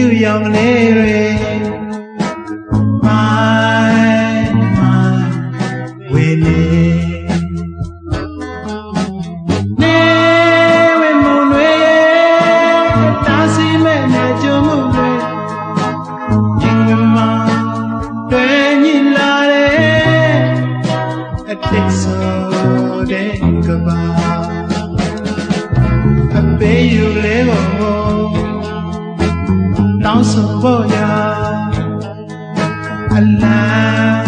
လူရောင်လေးတွေ my my ဝေလေးနေဝေမုံတွေတားစီမဲ့နဲ့ကြုံမှုတွေညီငမတွေ့ညီလာတဲ့အတိတ်ဆို dans ce voyage. Allah.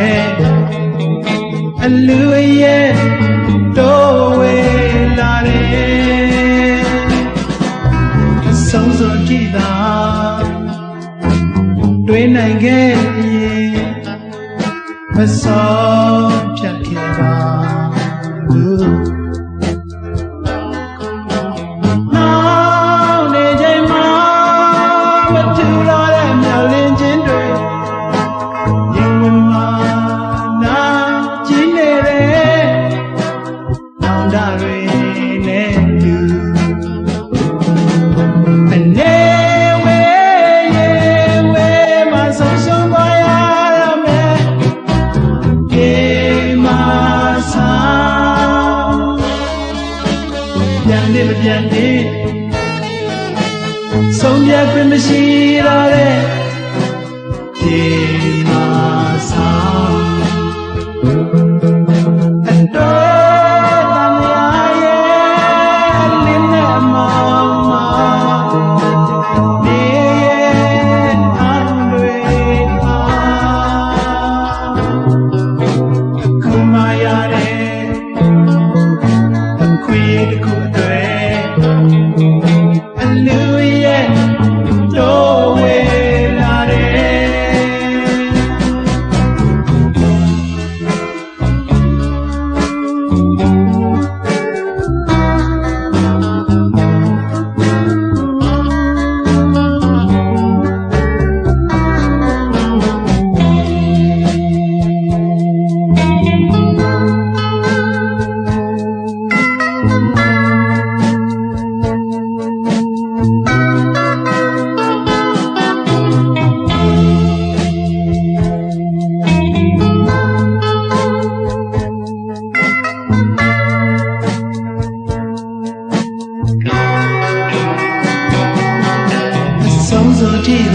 နိုင်ခဲ့ရင်မဆောင် မပြတ်နေဆုံးမြတ်ခွင့်မရှိတော့တဲ့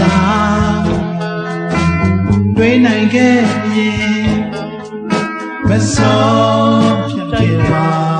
သာတွေ့နိုင်ခဲ့ရင်မစောဖြစ်ပါ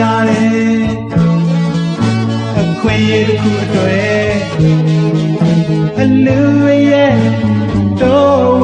ရတယ်အခွင့်အရေးတစ်ခုအတွက်အလူရဲ့တော့